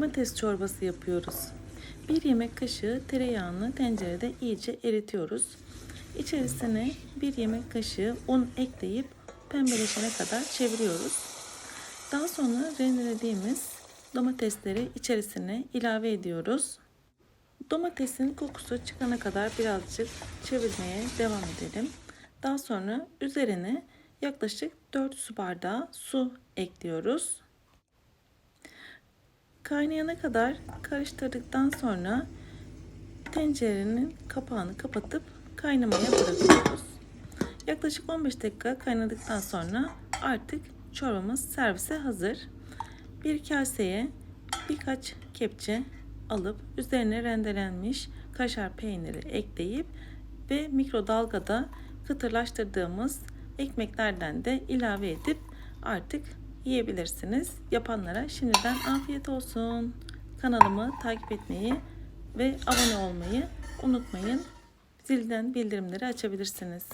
Domates çorbası yapıyoruz. Bir yemek kaşığı tereyağını tencerede iyice eritiyoruz. İçerisine bir yemek kaşığı un ekleyip pembeleşene kadar çeviriyoruz. Daha sonra rendelediğimiz domatesleri içerisine ilave ediyoruz. Domatesin kokusu çıkana kadar birazcık çevirmeye devam edelim. Daha sonra üzerine yaklaşık 4 su bardağı su ekliyoruz. Kaynayana kadar karıştırdıktan sonra tencerenin kapağını kapatıp kaynamaya bırakıyoruz. Yaklaşık 15 dakika kaynadıktan sonra artık çorbamız servise hazır. Bir kaseye birkaç kepçe alıp üzerine rendelenmiş kaşar peyniri ekleyip ve mikrodalgada kıtırlaştırdığımız ekmeklerden de ilave edip artık yiyebilirsiniz. Yapanlara şimdiden afiyet olsun. Kanalımı takip etmeyi ve abone olmayı unutmayın. Zilden bildirimleri açabilirsiniz.